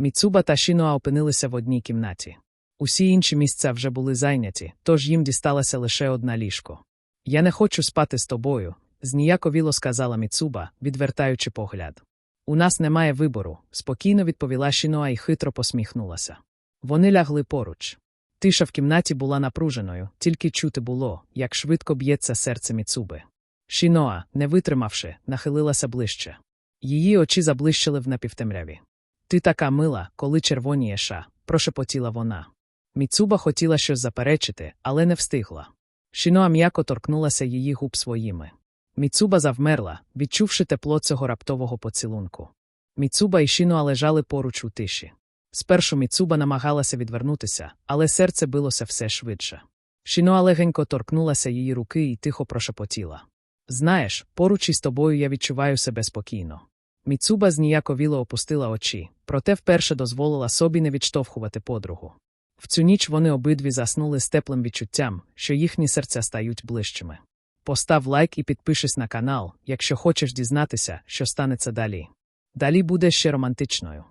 Міцуба та Шінуа опинилися в одній кімнаті. Усі інші місця вже були зайняті, тож їм дісталася лише одна ліжко. Я не хочу спати з тобою, зніяковіло сказала Міцуба, відвертаючи погляд. У нас немає вибору, спокійно відповіла Шінуа і хитро посміхнулася. Вони лягли поруч. Тиша в кімнаті була напруженою, тільки чути було, як швидко б'ється серце Міцуби. Шіноа, не витримавши, нахилилася ближче. Її очі заблищили в напівтемряві. Ти така мила, коли червоніє ша, прошепотіла вона. Міцуба хотіла щось заперечити, але не встигла. Шіноа м'яко торкнулася її губ своїми. Міцуба завмерла, відчувши тепло цього раптового поцілунку. Міцуба і Шіноа лежали поруч у тиші. Спершу Міцуба намагалася відвернутися, але серце билося все швидше. Шіноа легенько торкнулася її руки і тихо прошепотіла. Знаєш, поруч із тобою я відчуваю себе спокійно. Міцуба зніяковіло опустила очі, проте вперше дозволила собі не відштовхувати подругу. В цю ніч вони обидві заснули з теплим відчуттям, що їхні серця стають ближчими. Постав лайк і підпишись на канал, якщо хочеш дізнатися, що станеться далі. Далі буде ще романтичною.